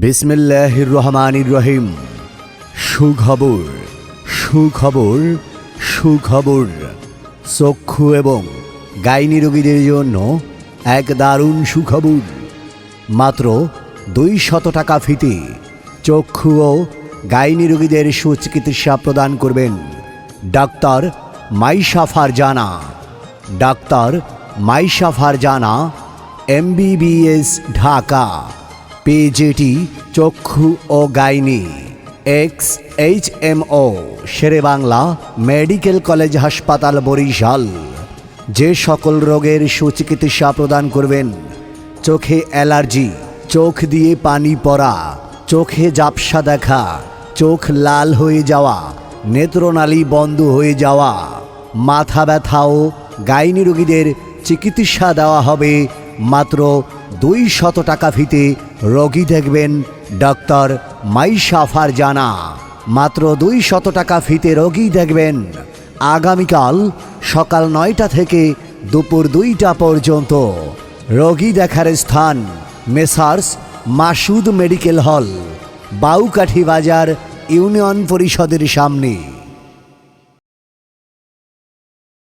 বিসমিল্লাহির রহমানির রহিম। সুখবর সুখবর সুখবর। চক্ষু এবং গাইনি রোগীদের জন্য এক দারুণ সুখবর। মাত্র দুই শত টাকা ফিতে চক্ষু ও গাইনি রোগীদের সুচিকিৎসা প্রদান করবেন doctor Maisha Farzana. Doctor Maisha Farzana, MBBS, Dhaka. PGT চক্ষু ও gynae ex H M O Shere Bangla medical college হাসপাতাল বরিশাল যে সকল রোগের সুচিকিৎসা প্রদান করবেন, চোখে অ্যালার্জি, চোখ দিয়ে পানি পড়া, চোখে জাপসা দেখা, চোখ লাল হয়ে যাওয়া, নেত্রনালী বন্ধ হয়ে যাওয়া, মাথা ব্যথাও গাইনি রোগীদের চিকিৎসা দেওয়া হবে মাত্র দুই শত টাকা ফিতে রোগী দেখবেন ডক্টর মাইশা ফারজানা। মাত্র দুই শত টাকা ফিতে রোগী দেখবেন আগামীকাল সকাল নয়টা থেকে দুপুর দুইটা পর্যন্ত। রোগী দেখার স্থান messrs Masud medical hall, Baukathi বাজার ইউনিয়ন পরিষদের সামনে।